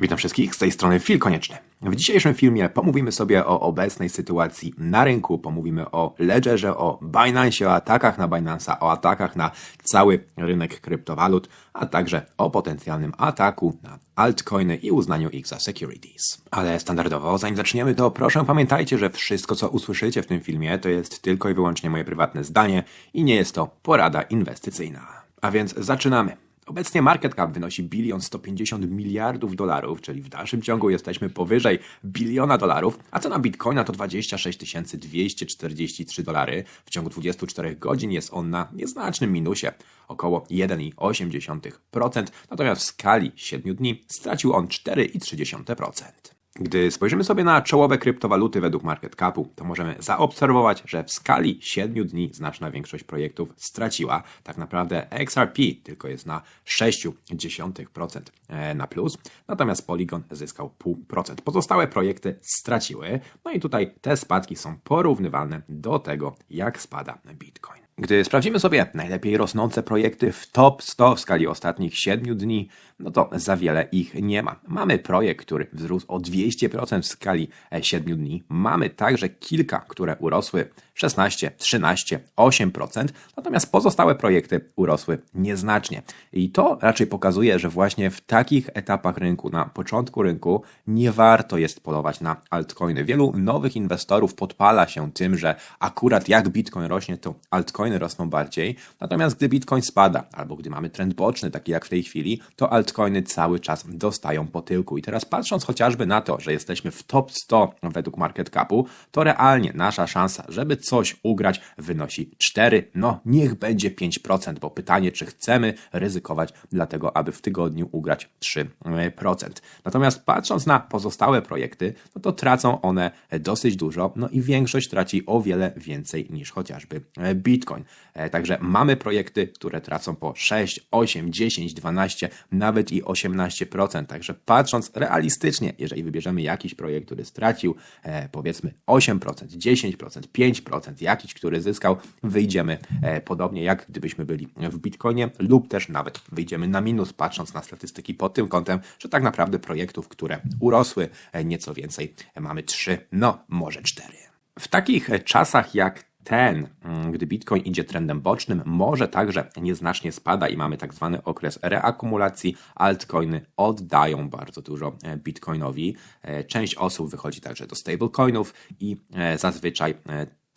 Witam wszystkich, z tej strony Phil Konieczny. W dzisiejszym filmie pomówimy sobie o obecnej sytuacji na rynku, pomówimy o Ledgerze, o Binance, o atakach na Binance'a, o atakach na cały rynek kryptowalut, a także o potencjalnym ataku na altcoiny i uznaniu ich za securities. Ale standardowo, zanim zaczniemy, to proszę pamiętajcie, że wszystko co usłyszycie w tym filmie to jest tylko i wyłącznie moje prywatne zdanie i nie jest to porada inwestycyjna. A więc zaczynamy. Obecnie market cap wynosi bilion 150 miliardów dolarów, czyli w dalszym ciągu jesteśmy powyżej biliona dolarów, a cena bitcoina to 26 243 dolary. W ciągu 24 godzin jest on na nieznacznym minusie, około 1,8%, natomiast w skali 7 dni stracił on 4,3%. Gdy spojrzymy sobie na czołowe kryptowaluty według market capu, to możemy zaobserwować, że w skali 7 dni znaczna większość projektów straciła. Tak naprawdę XRP tylko jest na 0,6% e, na plus, natomiast Polygon zyskał 0,5%. Pozostałe projekty straciły, no i tutaj te spadki są porównywalne do tego, jak spada Bitcoin. Gdy sprawdzimy sobie najlepiej rosnące projekty w top 100 w skali ostatnich 7 dni, no to za wiele ich nie ma. Mamy projekt, który wzrósł o 200% w skali 7 dni. Mamy także kilka, które urosły 16, 13, 8%, natomiast pozostałe projekty urosły nieznacznie. I to raczej pokazuje, że właśnie w takich etapach rynku, na początku rynku, nie warto jest polować na altcoiny. Wielu nowych inwestorów podpala się tym, że akurat jak Bitcoin rośnie, to altcoiny rosną bardziej. Natomiast gdy Bitcoin spada, albo gdy mamy trend boczny, taki jak w tej chwili, to altcoiny cały czas dostają po tyłku. I teraz patrząc chociażby na to, że jesteśmy w top 100 według market capu, to realnie nasza szansa, żeby coś ugrać wynosi 4, no niech będzie 5%, bo pytanie, czy chcemy ryzykować dlatego, aby w tygodniu ugrać 3%. Natomiast patrząc na pozostałe projekty, no to tracą one dosyć dużo, no i większość traci o wiele więcej niż chociażby Bitcoin. Także mamy projekty, które tracą po 6, 8, 10, 12, nawet i 18%. Także patrząc realistycznie, jeżeli wybierzemy jakiś projekt, który stracił powiedzmy 8%, 10%, 5%, jakiś, który zyskał, wyjdziemy e, podobnie jak gdybyśmy byli w Bitcoinie lub też nawet wyjdziemy na minus, patrząc na statystyki pod tym kątem, że tak naprawdę projektów, które urosły e, nieco więcej, e, mamy 3, no może 4. W takich czasach jak ten, mm, gdy Bitcoin idzie trendem bocznym, może także nieznacznie spada i mamy tak zwany okres reakumulacji. Altcoiny oddają bardzo dużo Bitcoinowi. Część osób wychodzi także do stablecoinów i zazwyczaj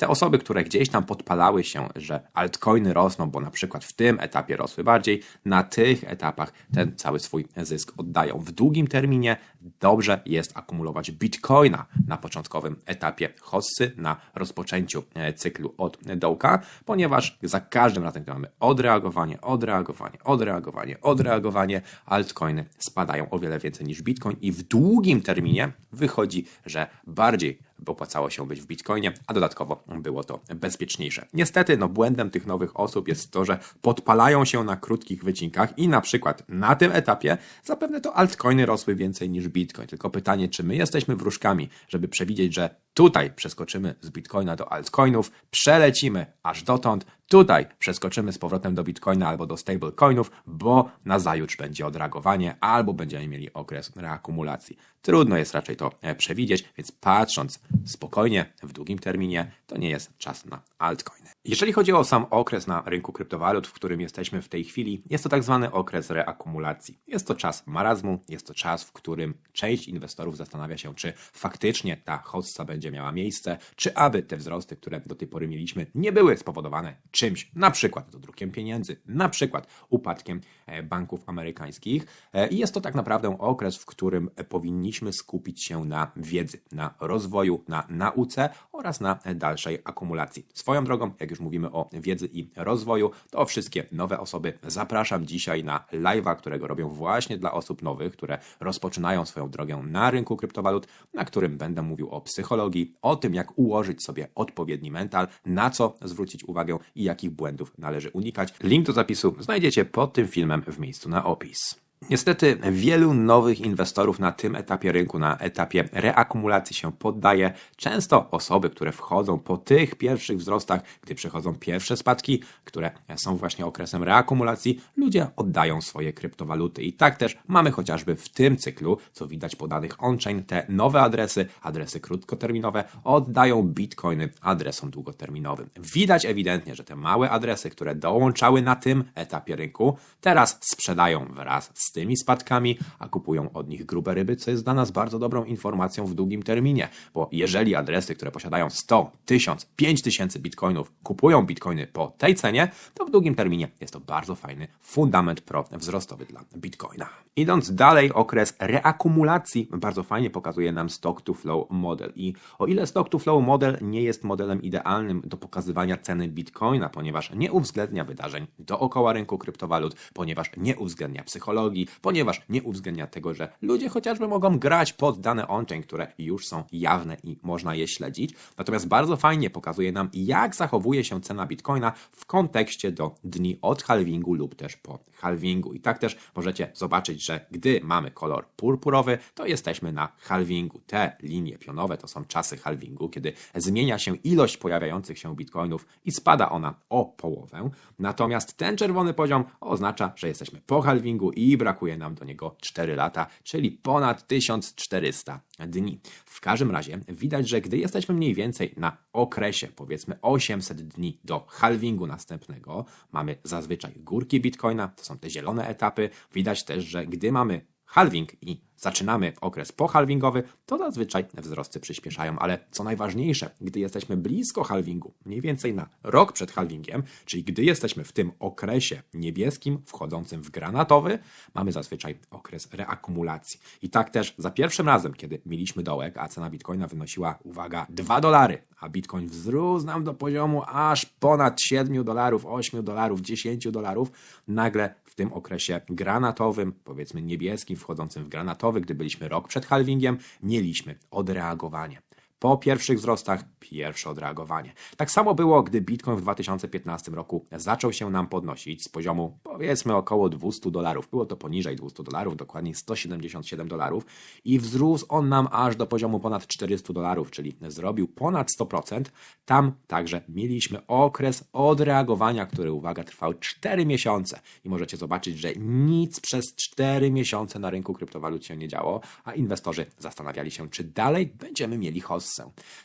te osoby, które gdzieś tam podpalały się, że altcoiny rosną, bo na przykład w tym etapie rosły bardziej, na tych etapach ten cały swój zysk oddają. W długim terminie dobrze jest akumulować bitcoina na początkowym etapie hossy, na rozpoczęciu e, cyklu od dołka, ponieważ za każdym razem, gdy mamy odreagowanie, odreagowanie, odreagowanie, odreagowanie, altcoiny spadają o wiele więcej niż bitcoin i w długim terminie wychodzi, że bardziej opłacało się być w Bitcoinie, a dodatkowo było to bezpieczniejsze. Niestety, no błędem tych nowych osób jest to, że podpalają się na krótkich wycinkach i na przykład na tym etapie zapewne to altcoiny rosły więcej niż Bitcoin. Tylko pytanie, czy my jesteśmy wróżkami, żeby przewidzieć, że tutaj przeskoczymy z Bitcoina do altcoinów, przelecimy aż dotąd, Tutaj przeskoczymy z powrotem do Bitcoina albo do stablecoinów, bo na zajutrz będzie odreagowanie albo będziemy mieli okres reakumulacji. Trudno jest raczej to e, przewidzieć, więc patrząc spokojnie w długim terminie, to nie jest czas na altcoiny. Jeżeli chodzi o sam okres na rynku kryptowalut, w którym jesteśmy w tej chwili, jest to tak zwany okres reakumulacji. Jest to czas marazmu, jest to czas, w którym część inwestorów zastanawia się, czy faktycznie ta hossa będzie miała miejsce, czy aby te wzrosty, które do tej pory mieliśmy, nie były spowodowane czymś, na przykład dodrukiem pieniędzy, na przykład upadkiem e, banków amerykańskich. E, I jest to tak naprawdę okres, w którym powinniśmy skupić się na wiedzy, na rozwoju, na nauce oraz na dalszej akumulacji. Swoją drogą, jak już mówimy o wiedzy i rozwoju, to wszystkie nowe osoby zapraszam dzisiaj na live'a, którego robią właśnie dla osób nowych, które rozpoczynają swoją drogę na rynku kryptowalut, na którym będę mówił o psychologii, o tym, jak ułożyć sobie odpowiedni mental, na co zwrócić uwagę i jakich błędów należy unikać. Link do zapisu znajdziecie pod tym filmem w miejscu na opis. Niestety wielu nowych inwestorów na tym etapie rynku, na etapie reakumulacji się poddaje. Często osoby, które wchodzą po tych pierwszych wzrostach, gdy przychodzą pierwsze spadki, które są właśnie okresem reakumulacji, ludzie oddają swoje kryptowaluty. I tak też mamy chociażby w tym cyklu, co widać po danych on-chain, te nowe adresy, adresy krótkoterminowe, oddają bitcoiny adresom długoterminowym. Widać ewidentnie, że te małe adresy, które dołączały na tym etapie rynku, teraz sprzedają wraz z tymi spadkami, a kupują od nich grube ryby, co jest dla nas bardzo dobrą informacją w długim terminie, bo jeżeli adresy, które posiadają 100, 1000, 5000 bitcoinów kupują bitcoiny po tej cenie, to w długim terminie jest to bardzo fajny fundament pro wzrostowy dla bitcoina. Idąc dalej, okres reakumulacji bardzo fajnie pokazuje nam stock to flow model i o ile stock to flow model nie jest modelem idealnym do pokazywania ceny bitcoina, ponieważ nie uwzględnia wydarzeń dookoła rynku kryptowalut, ponieważ nie uwzględnia psychologii, ponieważ nie uwzględnia tego, że ludzie chociażby mogą grać pod dane on-chain, które już są jawne i można je śledzić. Natomiast bardzo fajnie pokazuje nam, jak zachowuje się cena bitcoina w kontekście do dni od halvingu lub też po halvingu. I tak też możecie zobaczyć, że gdy mamy kolor purpurowy, to jesteśmy na halvingu. Te linie pionowe to są czasy halvingu, kiedy zmienia się ilość pojawiających się bitcoinów i spada ona o połowę. Natomiast ten czerwony poziom oznacza, że jesteśmy po halvingu i brakuje nam do niego 4 lata, czyli ponad 1400 dni. W każdym razie widać, że gdy jesteśmy mniej więcej na okresie, powiedzmy 800 dni do halvingu następnego, mamy zazwyczaj górki bitcoina, to są te zielone etapy. Widać też, że gdy mamy halving i zaczynamy okres pohalvingowy, to zazwyczaj wzrosty przyspieszają, ale co najważniejsze, gdy jesteśmy blisko halvingu, mniej więcej na rok przed halvingiem, czyli gdy jesteśmy w tym okresie niebieskim wchodzącym w granatowy, mamy zazwyczaj okres reakumulacji. I tak też za pierwszym razem, kiedy mieliśmy dołek, a cena bitcoina wynosiła, uwaga, 2 dolary, a bitcoin wzrósł nam do poziomu aż ponad 7 dolarów, 8 dolarów, 10 dolarów, nagle w tym okresie granatowym, powiedzmy niebieskim, wchodzącym w granatowy, gdy byliśmy rok przed halvingiem, mieliśmy odreagowanie. Po pierwszych wzrostach pierwsze odreagowanie. Tak samo było, gdy Bitcoin w 2015 roku zaczął się nam podnosić z poziomu powiedzmy około 200 dolarów. Było to poniżej 200 dolarów, dokładnie 177 dolarów i wzrósł on nam aż do poziomu ponad 400 dolarów, czyli zrobił ponad 100%. Tam także mieliśmy okres odreagowania, który, uwaga, trwał 4 miesiące i możecie zobaczyć, że nic przez 4 miesiące na rynku kryptowalut się nie działo, a inwestorzy zastanawiali się, czy dalej będziemy mieli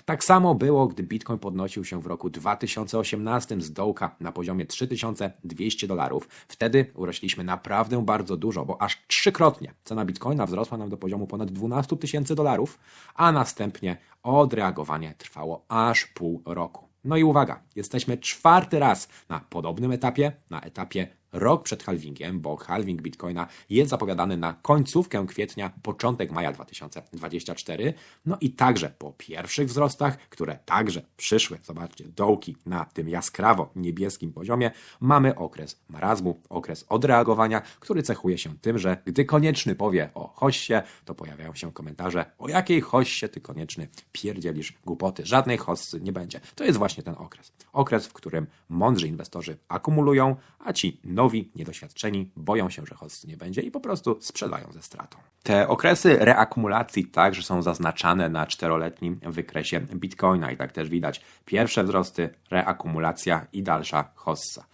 Tak samo było, gdy Bitcoin podnosił się w roku 2018 z dołka na poziomie 3200 dolarów. Wtedy urośliśmy naprawdę bardzo dużo, bo aż trzykrotnie cena Bitcoina wzrosła nam do poziomu ponad 12 tysięcy dolarów, a następnie odreagowanie trwało aż pół roku. No i uwaga, jesteśmy czwarty raz na podobnym etapie, na etapie rok przed halvingiem, bo halving Bitcoina jest zapowiadany na końcówkę kwietnia, początek maja 2024. No i także po pierwszych wzrostach, które także przyszły, zobaczcie, dołki na tym jaskrawo niebieskim poziomie, mamy okres marazmu, okres odreagowania, który cechuje się tym, że gdy konieczny powie o hoście, to pojawiają się komentarze, o jakiej hoście ty konieczny pierdzielisz głupoty. Żadnej hossy nie będzie. To jest właśnie ten okres. Okres, w którym mądrzy inwestorzy akumulują, a ci nowi, niedoświadczeni boją się, że hossy nie będzie i po prostu sprzedają ze stratą. Te okresy reakumulacji także są zaznaczane na czteroletnim wykresie Bitcoina i tak też widać pierwsze wzrosty, reakumulacja i dalsza hossa.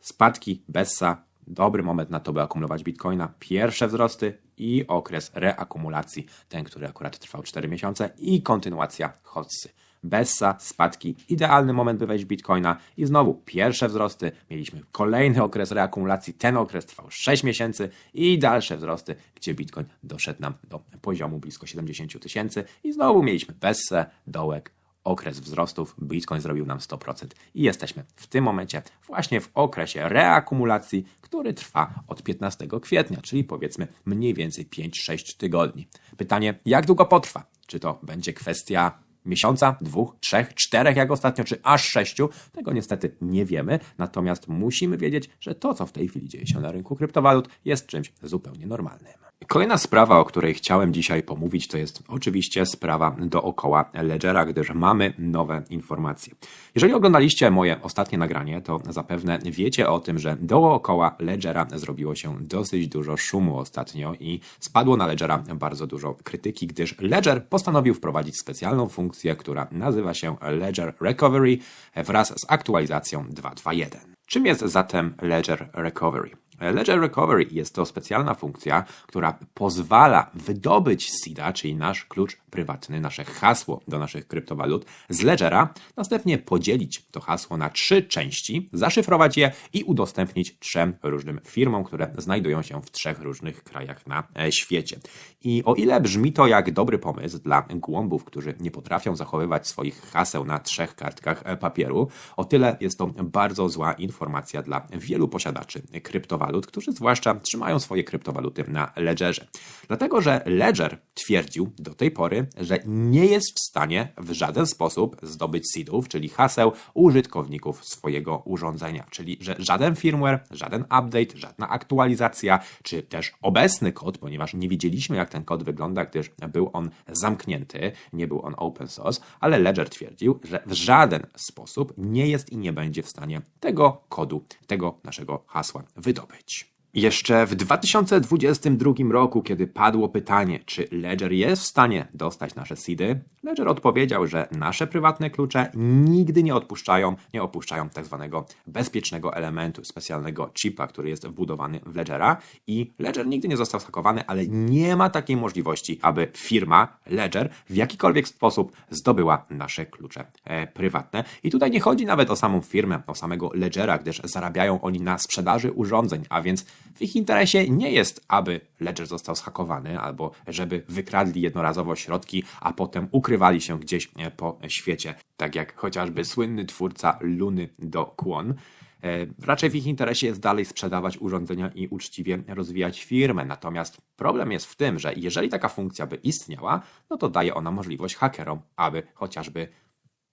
Spadki, bessa, dobry moment na to, by akumulować bitcoina. Pierwsze wzrosty i okres reakumulacji, ten, który akurat trwał 4 miesiące i kontynuacja hossy. Bessa, spadki, idealny moment, by wejść bitcoina. I znowu pierwsze wzrosty, mieliśmy kolejny okres reakumulacji, ten okres trwał 6 miesięcy. I dalsze wzrosty, gdzie bitcoin doszedł nam do poziomu blisko 70 tysięcy. I znowu mieliśmy bessę, dołek, okres wzrostów, Bitcoin zrobił nam 100% i jesteśmy w tym momencie właśnie w okresie reakumulacji, który trwa od 15 kwietnia, czyli powiedzmy mniej więcej 5-6 tygodni. Pytanie, jak długo potrwa? Czy to będzie kwestia miesiąca, dwóch, trzech, czterech jak ostatnio, czy aż sześciu? Tego niestety nie wiemy, natomiast musimy wiedzieć, że to, co w tej chwili dzieje się na rynku kryptowalut jest czymś zupełnie normalnym. Kolejna sprawa, o której chciałem dzisiaj pomówić, to jest oczywiście sprawa dookoła Ledgera, gdyż mamy nowe informacje. Jeżeli oglądaliście moje ostatnie nagranie, to zapewne wiecie o tym, że dookoła Ledgera zrobiło się dosyć dużo szumu ostatnio i spadło na Ledgera bardzo dużo krytyki, gdyż Ledger postanowił wprowadzić specjalną funkcję, która nazywa się Ledger Recovery wraz z aktualizacją 2.2.1. Czym jest zatem Ledger Recovery? Ledger Recovery jest to specjalna funkcja, która pozwala wydobyć SIDA, czyli nasz klucz prywatny, nasze hasło do naszych kryptowalut z Ledgera, następnie podzielić to hasło na trzy części, zaszyfrować je i udostępnić trzem różnym firmom, które znajdują się w trzech różnych krajach na e, świecie. I o ile brzmi to jak dobry pomysł dla głąbów, którzy nie potrafią zachowywać swoich haseł na trzech kartkach e, papieru, o tyle jest to bardzo zła informacja dla wielu posiadaczy kryptowalut kryptowalut, którzy zwłaszcza trzymają swoje kryptowaluty na Ledgerze. Dlatego, że Ledger twierdził do tej pory, że nie jest w stanie w żaden sposób zdobyć seedów, czyli haseł użytkowników swojego urządzenia, czyli że żaden firmware, żaden update, żadna aktualizacja, czy też obecny kod, ponieważ nie wiedzieliśmy jak ten kod wygląda, gdyż był on zamknięty, nie był on open source, ale Ledger twierdził, że w żaden sposób nie jest i nie będzie w stanie tego kodu, tego naszego hasła wydobyć. garbage. Jeszcze w 2022 roku, kiedy padło pytanie, czy Ledger jest w stanie dostać nasze seedy, Ledger odpowiedział, że nasze prywatne klucze nigdy nie odpuszczają, nie opuszczają tak zwanego bezpiecznego elementu, specjalnego chipa, który jest wbudowany w Ledgera i Ledger nigdy nie został skakowany, ale nie ma takiej możliwości, aby firma Ledger w jakikolwiek sposób zdobyła nasze klucze e, prywatne. I tutaj nie chodzi nawet o samą firmę, o samego Ledgera, gdyż zarabiają oni na sprzedaży urządzeń, a więc w ich interesie nie jest, aby Ledger został zhakowany albo żeby wykradli jednorazowo środki, a potem ukrywali się gdzieś e, po świecie, tak jak chociażby słynny twórca Luny do Kwon. E, raczej w ich interesie jest dalej sprzedawać urządzenia i uczciwie rozwijać firmę. Natomiast problem jest w tym, że jeżeli taka funkcja by istniała, no to daje ona możliwość hakerom, aby chociażby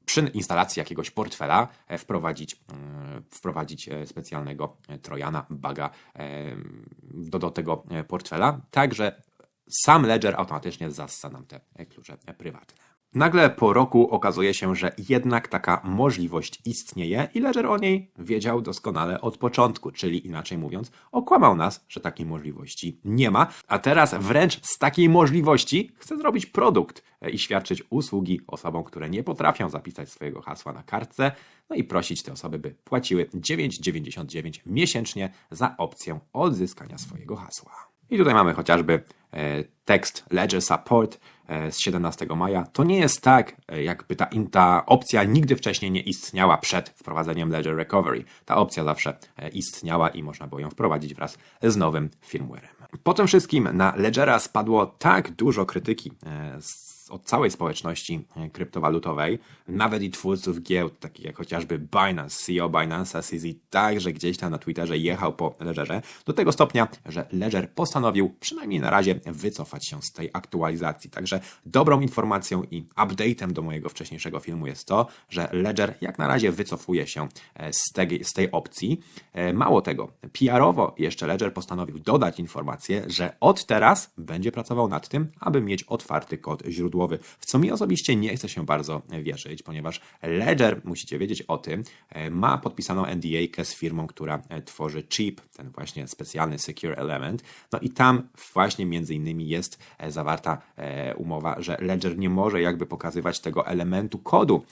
przy instalacji jakiegoś portfela e, wprowadzić, mm, wprowadzić e, specjalnego e, trojana, baga do, do tego portfela, tak że sam Ledger automatycznie zassa nam te klucze prywatne. Nagle po roku okazuje się, że jednak taka możliwość istnieje i Ledger o niej wiedział doskonale od początku, czyli inaczej mówiąc, okłamał nas, że takiej możliwości nie ma, a teraz wręcz z takiej możliwości chce zrobić produkt i świadczyć usługi osobom, które nie potrafią zapisać swojego hasła na kartce, no i prosić te osoby, by płaciły 9,99 miesięcznie za opcję odzyskania swojego hasła. I tutaj mamy chociażby e, tekst Ledger Support, z 17 maja, to nie jest tak, e, jakby ta, ta opcja nigdy wcześniej nie istniała przed wprowadzeniem Ledger Recovery. Ta opcja zawsze e, istniała i można było ją wprowadzić wraz z nowym firmwarem. Po tym wszystkim na Ledgera spadło tak dużo krytyki z od całej społeczności e, kryptowalutowej, nawet i twórców giełd, takich jak chociażby Binance, CEO Binance'a CZ, także gdzieś tam na Twitterze jechał po Ledgerze, do tego stopnia, że Ledger postanowił przynajmniej na razie wycofać się z tej aktualizacji. Także dobrą informacją i update'em do mojego wcześniejszego filmu jest to, że Ledger jak na razie wycofuje się e, z tej, z tej opcji. E, mało tego, PR-owo jeszcze Ledger postanowił dodać informację, że od teraz będzie pracował nad tym, aby mieć otwarty kod źródłowy w co mi osobiście nie chce się bardzo wierzyć, ponieważ Ledger, musicie wiedzieć o tym, e, ma podpisaną NDA z firmą, która e, tworzy chip, ten właśnie specjalny secure element. No i tam właśnie między innymi jest e, zawarta umowa, że Ledger nie może jakby pokazywać tego elementu kodu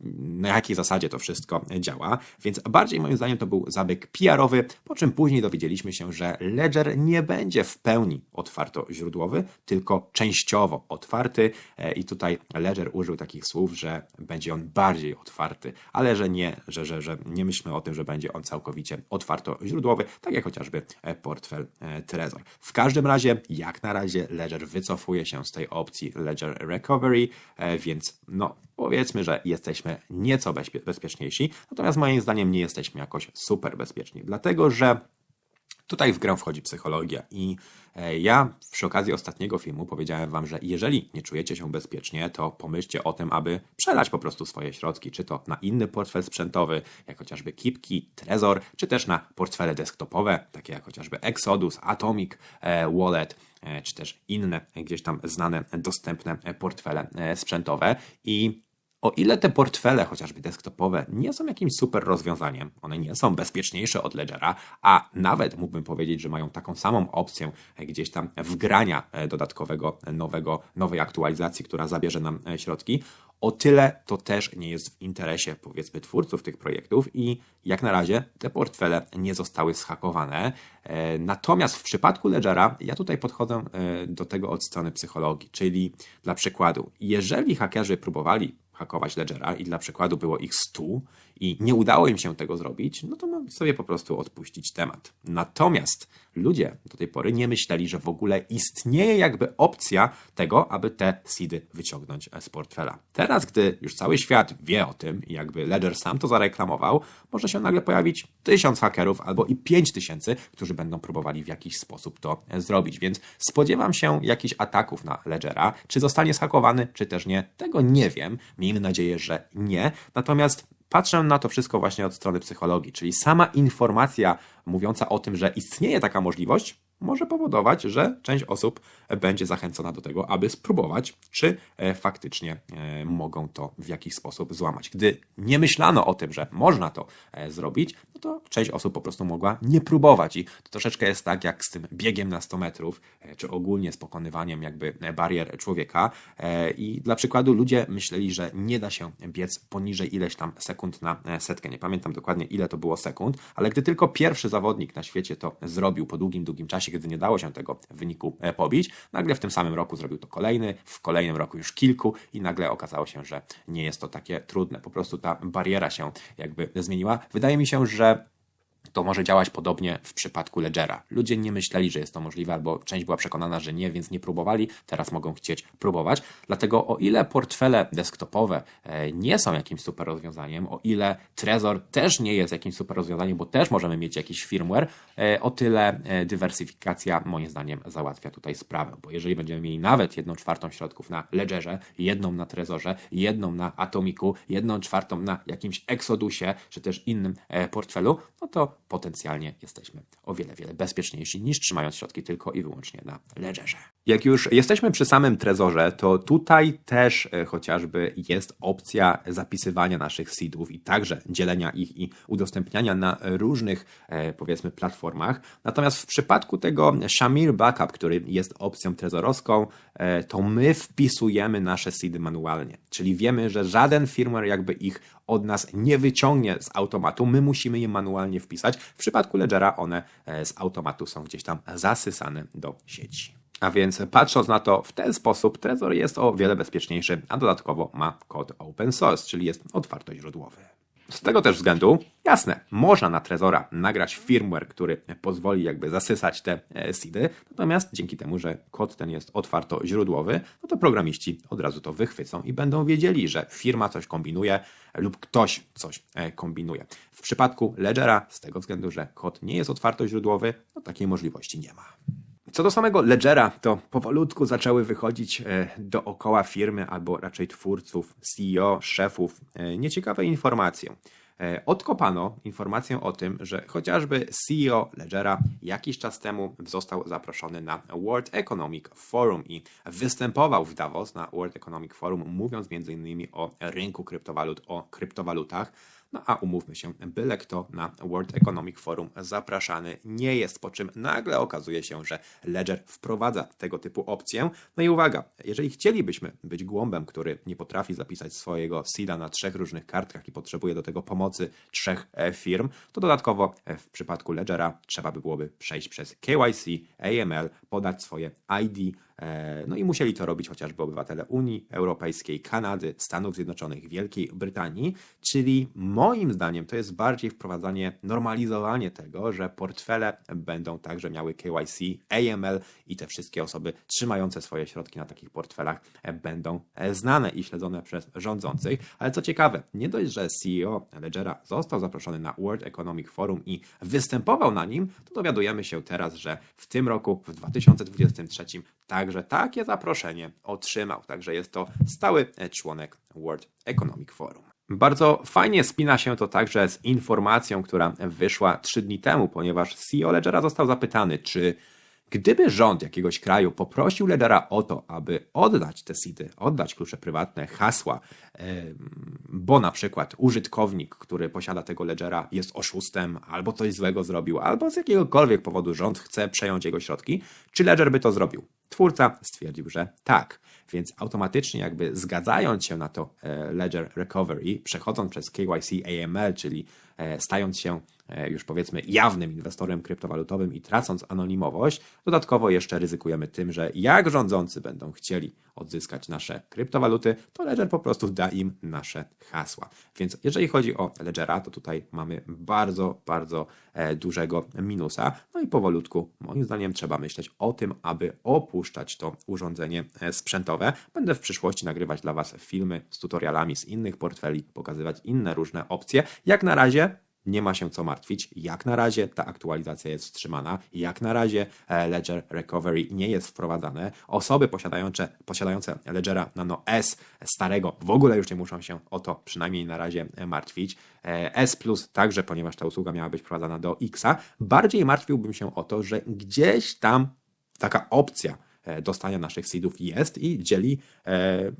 na jakiej zasadzie to wszystko działa, więc bardziej moim zdaniem to był zabieg PR-owy, po czym później dowiedzieliśmy się, że Ledger nie będzie w pełni otwarto źródłowy, tylko częściowo otwarty e, i tutaj Ledger użył takich słów, że będzie on bardziej otwarty, ale że nie, że, że, że nie myślmy o tym, że będzie on całkowicie otwarto źródłowy, tak jak chociażby e, portfel e, Trezor. W każdym razie, jak na razie Ledger wycofuje się z tej opcji Ledger Recovery, więc no powiedzmy, że jesteśmy nieco bezpieczniejsi, natomiast moim zdaniem nie jesteśmy jakoś super bezpieczni, dlatego że Tutaj w grę wchodzi psychologia i e, ja przy okazji ostatniego filmu powiedziałem wam, że jeżeli nie czujecie się bezpiecznie, to pomyślcie o tym, aby przelać po prostu swoje środki, czy to na inny portfel sprzętowy, jak chociażby Kipki, Trezor, czy też na portfele desktopowe, takie jak chociażby Exodus, Atomic e, Wallet, e, czy też inne gdzieś tam znane, dostępne portfele sprzętowe. I o ile te portfele, chociażby desktopowe, nie są jakimś super rozwiązaniem, one nie są bezpieczniejsze od Ledgera, a nawet mógłbym powiedzieć, że mają taką samą opcję gdzieś tam wgrania e, dodatkowego, nowego, nowej aktualizacji, która zabierze nam e, środki, o tyle to też nie jest w interesie, powiedzmy, twórców tych projektów i jak na razie te portfele nie zostały zhakowane. E, Natomiast w przypadku Ledgera ja tutaj podchodzę do tego od strony psychologii, czyli dla przykładu, jeżeli hakerzy próbowali hakować Ledgera i dla przykładu było ich 100 i nie udało im się tego zrobić, no to mogli sobie po prostu odpuścić temat. Natomiast ludzie do tej pory nie myśleli, że w ogóle istnieje jakby opcja tego, aby te seedy wyciągnąć z portfela. Teraz, gdy już cały świat wie o tym i jakby Ledger sam to zareklamował, może się nagle pojawić tysiąc hakerów albo i pięć tysięcy, którzy będą próbowali w jakiś sposób to zrobić. Więc spodziewam się jakichś ataków na Ledgera. Czy zostanie zhakowany, czy też nie, tego nie wiem. Miejmy nadzieję, że nie. Natomiast patrzę na to wszystko właśnie od strony psychologii, czyli sama informacja mówiąca o tym, że istnieje taka możliwość, może powodować, że część osób będzie zachęcona do tego, aby spróbować, czy e, faktycznie e, mogą to w jakiś sposób złamać. Gdy nie myślano o tym, że można to e, zrobić, no to część osób po prostu mogła nie próbować. I to troszeczkę jest tak jak z tym biegiem na 100 metrów, czy ogólnie z pokonywaniem jakby barier człowieka. I dla przykładu ludzie myśleli, że nie da się biec poniżej ileś tam sekund na setkę. Nie pamiętam dokładnie ile to było sekund, ale gdy tylko pierwszy zawodnik na świecie to zrobił po długim, długim czasie, gdy nie dało się tego wyniku e, pobić, nagle w tym samym roku zrobił to kolejny, w kolejnym roku już kilku i nagle okazało się, że nie jest to takie trudne. Po prostu ta bariera się jakby zmieniła. Wydaje mi się, że to może działać podobnie w przypadku Ledgera. Ludzie nie myśleli, że jest to możliwe, albo część była przekonana, że nie, więc nie próbowali, teraz mogą chcieć próbować. Dlatego o ile portfele desktopowe e, nie są jakimś super rozwiązaniem, o ile Trezor też nie jest jakimś super rozwiązaniem, bo też możemy mieć jakiś firmware, e, o tyle e, dywersyfikacja moim zdaniem załatwia tutaj sprawę, bo jeżeli będziemy mieli nawet jedną czwartą środków na Ledgerze, jedną na Trezorze, jedną na Atomiku, jedną czwartą na jakimś Exodusie, czy też innym portfelu, no to potencjalnie jesteśmy o wiele, wiele bezpieczniejsi niż trzymając środki tylko i wyłącznie na Ledgerze. Jak już jesteśmy przy samym Trezorze, to tutaj też e, chociażby jest opcja zapisywania naszych seedów i także dzielenia ich i udostępniania na różnych, e, powiedzmy, platformach. Natomiast w przypadku tego Shamir Backup, który jest opcją trezorowską, e, to my wpisujemy nasze seedy manualnie. Czyli wiemy, że żaden firmware jakby ich od nas nie wyciągnie z automatu, my musimy je manualnie wpisać. W przypadku Ledgera one e, z automatu są gdzieś tam zasysane do sieci. A więc patrząc na to w ten sposób, Trezor jest o wiele bezpieczniejszy, a dodatkowo ma kod open source, czyli jest otwartoźródłowy. Z tego też względu, jasne, można na Trezora nagrać firmware, który pozwoli jakby zasysać te e, seedy, natomiast dzięki temu, że kod ten jest otwartoźródłowy, no to programiści od razu to wychwycą i będą wiedzieli, że firma coś kombinuje lub ktoś coś e, kombinuje. W przypadku Ledgera, z tego względu, że kod nie jest otwartoźródłowy, no takiej możliwości nie ma. Co do samego Ledgera, to powolutku zaczęły wychodzić e, dookoła firmy, albo raczej twórców, CEO, szefów, e, nieciekawe informacje. E, Odkopano informację o tym, że chociażby CEO Ledgera jakiś czas temu został zaproszony na World Economic Forum i występował w Davos na World Economic Forum, mówiąc m.in. o rynku kryptowalut, o kryptowalutach. No a umówmy się, byle kto na World Economic Forum zapraszany nie jest, po czym nagle okazuje się, że Ledger wprowadza tego typu opcję. No i uwaga, jeżeli chcielibyśmy być głąbem, który nie potrafi zapisać swojego seeda na trzech różnych kartkach i potrzebuje do tego pomocy trzech e, firm, to dodatkowo e, w przypadku Ledgera trzeba by byłoby przejść przez KYC, AML, podać swoje ID, No i musieli to robić chociażby obywatele Unii Europejskiej, Kanady, Stanów Zjednoczonych, Wielkiej Brytanii, czyli moim zdaniem to jest bardziej wprowadzanie, normalizowanie tego, że portfele będą także miały KYC, AML i te wszystkie osoby trzymające swoje środki na takich portfelach e, będą e, znane i śledzone przez rządzących. Ale co ciekawe, nie dość, że CEO Ledgera został zaproszony na World Economic Forum i występował na nim, to dowiadujemy się teraz, że w tym roku, w 2023, także takie zaproszenie otrzymał. Także jest to stały członek World Economic Forum. Bardzo fajnie spina się to także z informacją, która wyszła trzy dni temu, ponieważ CEO Ledgera został zapytany, czy Gdyby rząd jakiegoś kraju poprosił Ledgera o to, aby oddać te seedy, oddać klucze prywatne, hasła, bo na przykład użytkownik, który posiada tego Ledgera jest oszustem, albo coś złego zrobił, albo z jakiegokolwiek powodu rząd chce przejąć jego środki, czy Ledger by to zrobił? Twórca stwierdził, że tak. Więc automatycznie jakby zgadzając się na to e, Ledger Recovery, przechodząc przez KYC AML, czyli e, stając się już powiedzmy jawnym inwestorem kryptowalutowym i tracąc anonimowość, dodatkowo jeszcze ryzykujemy tym, że jak rządzący będą chcieli odzyskać nasze kryptowaluty, to Ledger po prostu da im nasze hasła. Więc jeżeli chodzi o Ledgera, to tutaj mamy bardzo, bardzo e, dużego minusa. No i powolutku, moim zdaniem, trzeba myśleć o tym, aby opuszczać to urządzenie e, sprzętowe. Będę w przyszłości nagrywać dla Was filmy z tutorialami z innych portfeli, pokazywać inne różne opcje. Jak na razie nie ma się co martwić. Jak na razie ta aktualizacja jest wstrzymana. Jak na razie e, Ledger Recovery nie jest wprowadzane. Osoby posiadające, posiadające Ledgera Nano S starego w ogóle już nie muszą się o to przynajmniej na razie e, martwić. E, S Plus także, ponieważ ta usługa miała być wprowadzana do Xa. Bardziej martwiłbym się o to, że gdzieś tam taka opcja e, dostania naszych seedów jest i dzieli e,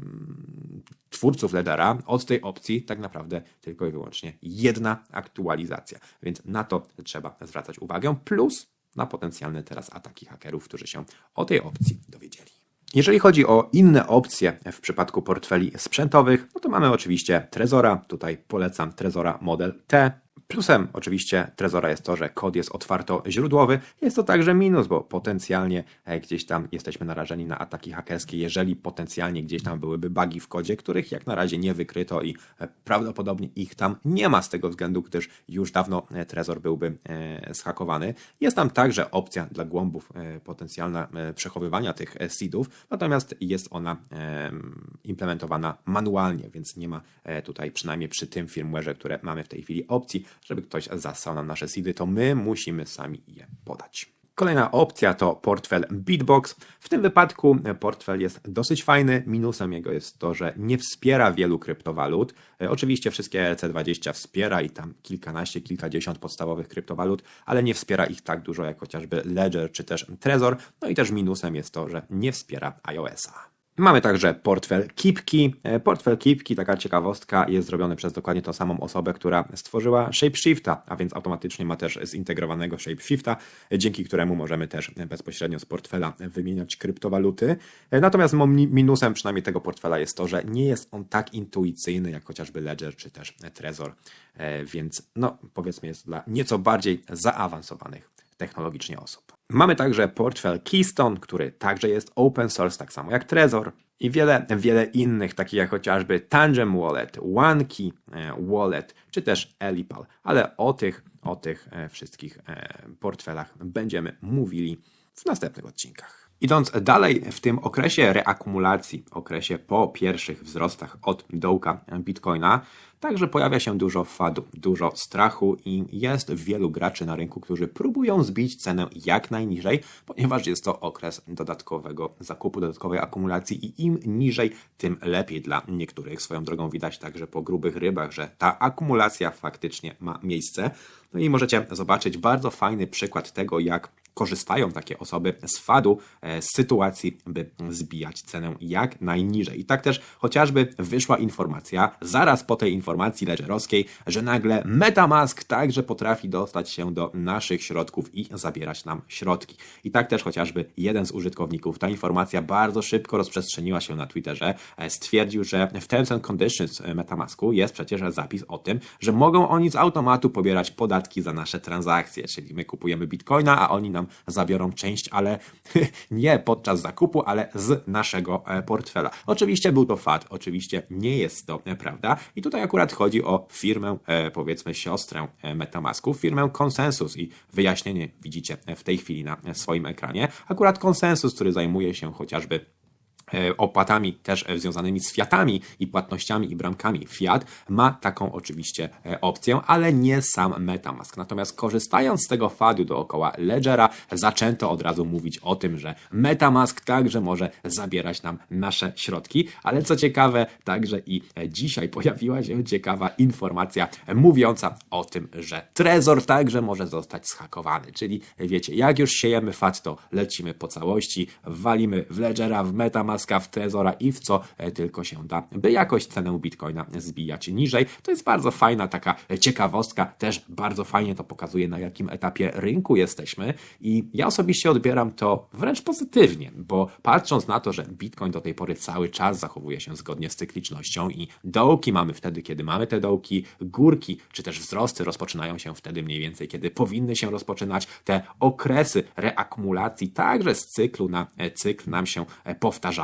twórców Ledgera od tej opcji tak naprawdę tylko i wyłącznie jedna aktualizacja. Więc na to trzeba zwracać uwagę, plus na potencjalne teraz ataki hakerów, którzy się o tej opcji dowiedzieli. Jeżeli chodzi o inne opcje w przypadku portfeli sprzętowych, no to mamy oczywiście Trezora. Tutaj polecam Trezora Model T. Plusem oczywiście Trezora jest to, że kod jest otwarto źródłowy. Jest to także minus, bo potencjalnie e, gdzieś tam jesteśmy narażeni na ataki hakerskie, jeżeli potencjalnie gdzieś tam byłyby bugi w kodzie, których jak na razie nie wykryto i e, prawdopodobnie ich tam nie ma z tego względu, gdyż już dawno e, Trezor byłby zhakowany. Jest tam także opcja dla głąbów potencjalna przechowywania tych seedów, natomiast jest ona implementowana manualnie, więc nie ma tutaj przynajmniej przy tym firmware'ze, które mamy w tej chwili opcji, żeby ktoś zassał nam nasze seedy, to my musimy sami je podać. Kolejna opcja to portfel Bitbox. W tym wypadku portfel jest dosyć fajny. Minusem jego jest to, że nie wspiera wielu kryptowalut. E, Oczywiście wszystkie ERC20 wspiera i tam kilkanaście, kilkadziesiąt podstawowych kryptowalut, ale nie wspiera ich tak dużo jak chociażby Ledger czy też Trezor. No i też minusem jest to, że nie wspiera iOS-a. Mamy także portfel Kipki. E, Portfel Kipki, taka ciekawostka, jest zrobiony przez dokładnie tą samą osobę, która stworzyła Shapeshifta, a więc automatycznie ma też zintegrowanego Shapeshifta, e, dzięki któremu możemy też bezpośrednio z portfela wymieniać kryptowaluty. E, Natomiast minusem przynajmniej tego portfela jest to, że nie jest on tak intuicyjny jak chociażby Ledger czy też Trezor, więc no powiedzmy jest dla nieco bardziej zaawansowanych technologicznie osób. Mamy także portfel Keystone, który także jest open source, tak samo jak Trezor i wiele, wiele innych, takich jak chociażby Tangem Wallet, OneKey Wallet, czy też Elipal, ale o tych, o tych e, wszystkich e, portfelach będziemy mówili w następnych odcinkach. Idąc dalej w tym okresie reakumulacji, okresie po pierwszych wzrostach od dołka Bitcoina, także pojawia się dużo fadu, dużo strachu i jest wielu graczy na rynku, którzy próbują zbić cenę jak najniżej, ponieważ jest to okres dodatkowego zakupu, dodatkowej akumulacji i im niżej, tym lepiej dla niektórych. Swoją drogą widać także po grubych rybach, że ta akumulacja faktycznie ma miejsce. No i możecie zobaczyć bardzo fajny przykład tego, jak korzystają takie osoby z fadu, e, z sytuacji, by zbijać cenę jak najniżej. I tak też chociażby wyszła informacja, zaraz po tej informacji ledgerowskiej, że nagle Metamask także potrafi dostać się do naszych środków i zabierać nam środki. I tak też chociażby jeden z użytkowników, ta informacja bardzo szybko rozprzestrzeniła się na Twitterze, e, stwierdził, że w Terms and Conditions Metamasku jest przecież zapis o tym, że mogą oni z automatu pobierać podatki za nasze transakcje, czyli my kupujemy bitcoina, a oni nam zabiorą część, ale nie podczas zakupu, ale z naszego e, portfela. Oczywiście był to fat, oczywiście nie jest to e, prawda. I tutaj akurat chodzi o firmę, e, powiedzmy siostrę Metamasku, firmę Consensus i wyjaśnienie widzicie w tej chwili na swoim ekranie. Akurat Consensus, który zajmuje się chociażby opłatami też e, związanymi z fiatami i płatnościami i bramkami Fiat ma taką oczywiście e, opcję, ale nie sam Metamask. Natomiast korzystając z tego fadu dookoła Ledgera, zaczęto od razu mówić o tym, że Metamask także może zabierać nam nasze środki, ale co ciekawe, także i e, dzisiaj pojawiła się ciekawa informacja mówiąca o tym, że Trezor także może zostać schakowany. Czyli wiecie, jak już siejemy fat, to lecimy po całości, walimy w Ledgera, w Metamaska, w Trezora i w co e, tylko się da, by jakoś cenę Bitcoina zbijać niżej. To jest bardzo fajna taka ciekawostka, też bardzo fajnie to pokazuje, na jakim etapie rynku jesteśmy. I ja osobiście odbieram to wręcz pozytywnie, bo patrząc na to, że Bitcoin do tej pory cały czas zachowuje się zgodnie z cyklicznością i dołki mamy wtedy, kiedy mamy te dołki, górki czy też wzrosty rozpoczynają się wtedy mniej więcej, kiedy powinny się rozpoczynać te okresy reakumulacji, także z cyklu na e, cykl nam się e,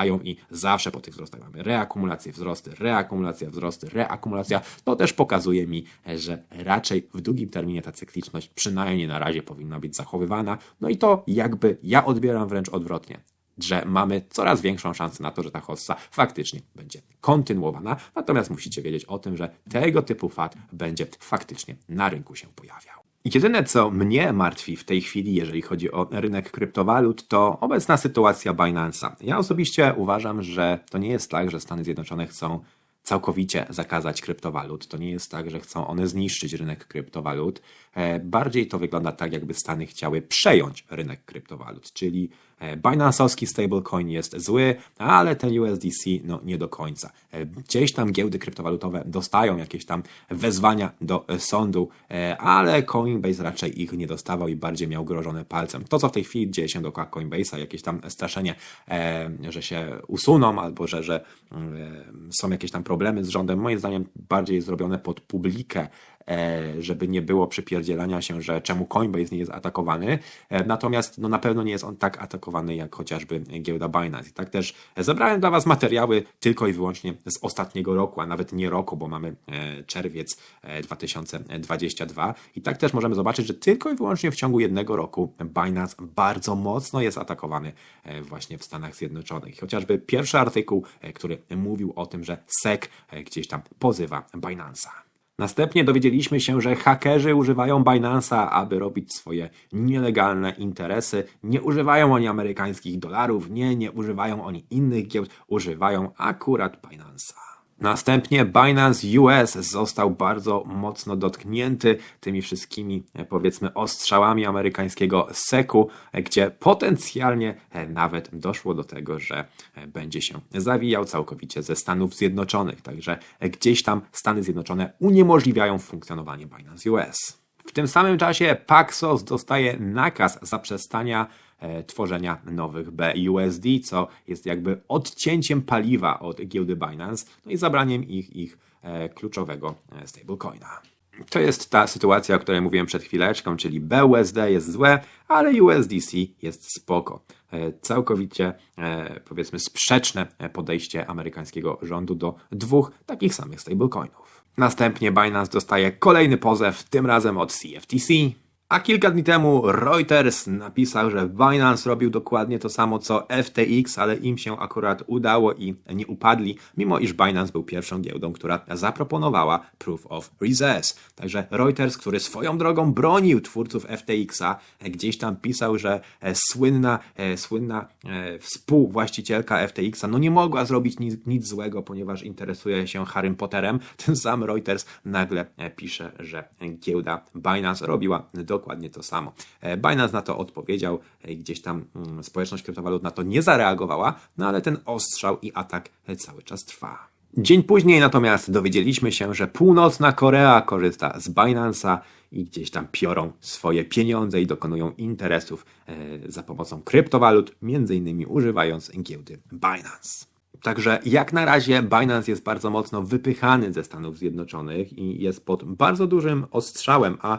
powtarzają i zawsze po tych wzrostach mamy reakumulację, wzrosty, reakumulacja, wzrosty, reakumulacja. To też pokazuje mi, że raczej w długim terminie ta cykliczność przynajmniej na razie powinna być zachowywana. No i to jakby ja odbieram wręcz odwrotnie że mamy coraz większą szansę na to, że ta hossa faktycznie będzie kontynuowana. Natomiast musicie wiedzieć o tym, że tego typu fat będzie faktycznie na rynku się pojawiał. Jedyne, co mnie martwi w tej chwili, jeżeli chodzi o rynek kryptowalut, to obecna sytuacja Binance'a. Ja osobiście uważam, że to nie jest tak, że Stany Zjednoczone chcą całkowicie zakazać kryptowalut. To nie jest tak, że chcą one zniszczyć rynek kryptowalut. E, Bardziej to wygląda tak, jakby Stany chciały przejąć rynek kryptowalut, czyli e, Binance'owski stablecoin jest zły, ale ten USDC no nie do końca. E, Gdzieś tam giełdy kryptowalutowe dostają jakieś tam wezwania do sądu, ale Coinbase raczej ich nie dostawał i bardziej miał grożone palcem. To, co w tej chwili dzieje się dookoła Coinbase'a, jakieś tam straszenie, że się usuną albo że, że e, są jakieś tam problemy z rządem, moim zdaniem bardziej zrobione pod publikę, żeby nie było przypierdzielania się, że czemu Coinbase nie jest atakowany. E, Natomiast no, na pewno nie jest on tak atakowany jak chociażby giełda Binance. I tak też zebrałem dla Was materiały tylko i wyłącznie z ostatniego roku, a nawet nie roku, bo mamy e, czerwiec e, 2022. I tak też możemy zobaczyć, że tylko i wyłącznie w ciągu jednego roku Binance bardzo mocno jest atakowany e, właśnie w Stanach Zjednoczonych. Chociażby pierwszy artykuł, e, który mówił o tym, że SEC e, gdzieś tam pozywa Binance'a. Następnie dowiedzieliśmy się, że hakerzy używają Binance'a, aby robić swoje nielegalne interesy. Nie używają oni amerykańskich dolarów, nie, nie używają oni innych giełd, używają akurat Binance'a. Następnie Binance US został bardzo mocno dotknięty tymi wszystkimi, e, powiedzmy, ostrzałami amerykańskiego SEC-u, e, gdzie potencjalnie e, nawet doszło do tego, że będzie się zawijał całkowicie ze Stanów Zjednoczonych. Także gdzieś tam Stany Zjednoczone uniemożliwiają funkcjonowanie Binance US. W tym samym czasie Paxos dostaje nakaz zaprzestania tworzenia nowych BUSD, co jest jakby odcięciem paliwa od giełdy Binance, no i zabraniem ich ich e, kluczowego e, stablecoina. To jest ta sytuacja, o której mówiłem przed chwileczką, czyli BUSD jest złe, ale USDC jest spoko. E, Całkowicie, e, powiedzmy, sprzeczne podejście amerykańskiego rządu do dwóch takich samych stablecoinów. Następnie Binance dostaje kolejny pozew, tym razem od CFTC. A kilka dni temu Reuters napisał, że Binance robił dokładnie to samo co FTX, ale im się akurat udało i nie upadli, mimo iż Binance był pierwszą giełdą, która zaproponowała Proof of Reserves. Także Reuters, który swoją drogą bronił twórców FTX-a, gdzieś tam pisał, że e, słynna, e, słynna e, współwłaścicielka FTX-a no nie mogła zrobić nic, nic złego, ponieważ interesuje się Harrym Potterem. Ten sam Reuters nagle pisze, że giełda Binance robiła dokładnie to samo. E, Binance na to odpowiedział, e, gdzieś tam mm, społeczność kryptowalut na to nie zareagowała, no ale ten ostrzał i atak e, cały czas trwa. Dzień później natomiast dowiedzieliśmy się, że północna Korea korzysta z Binance'a i gdzieś tam piorą swoje pieniądze i dokonują interesów za pomocą kryptowalut, między innymi używając giełdy Binance. Także jak na razie Binance jest bardzo mocno wypychany ze Stanów Zjednoczonych i jest pod bardzo dużym ostrzałem, a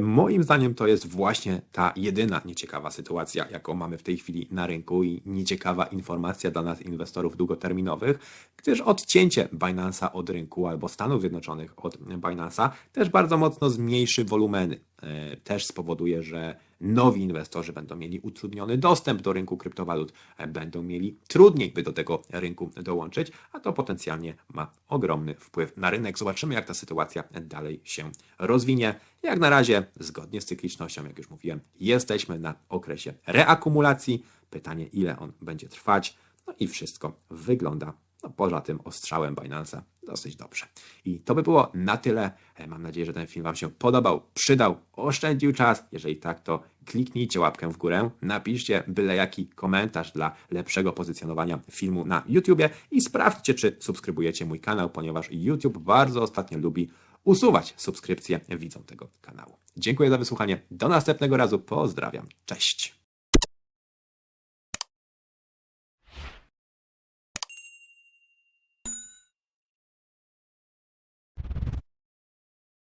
Moim zdaniem to jest właśnie ta jedyna nieciekawa sytuacja, jaką mamy w tej chwili na rynku i nieciekawa informacja dla nas inwestorów długoterminowych, gdyż odcięcie Binance'a od rynku albo Stanów Zjednoczonych od Binance'a też bardzo mocno zmniejszy wolumeny. E, Też spowoduje, że nowi inwestorzy będą mieli utrudniony dostęp do rynku kryptowalut, będą mieli trudniej, by do tego rynku dołączyć, a to potencjalnie ma ogromny wpływ na rynek. Zobaczymy, jak ta sytuacja dalej się rozwinie. Jak na razie, zgodnie z cyklicznością, jak już mówiłem, jesteśmy na okresie reakumulacji. Pytanie, ile on będzie trwać. No i wszystko wygląda no, poza tym ostrzałem Binance'a dosyć dobrze. I to by było na tyle. E, Mam nadzieję, że ten film Wam się podobał, przydał, oszczędził czas. Jeżeli tak, to kliknijcie łapkę w górę, napiszcie byle jaki komentarz dla lepszego pozycjonowania filmu na YouTubie i sprawdźcie, czy subskrybujecie mój kanał, ponieważ YouTube bardzo ostatnio lubi usuwać subskrypcje widzom tego kanału. Dziękuję za wysłuchanie. Do następnego razu. Pozdrawiam. Cześć.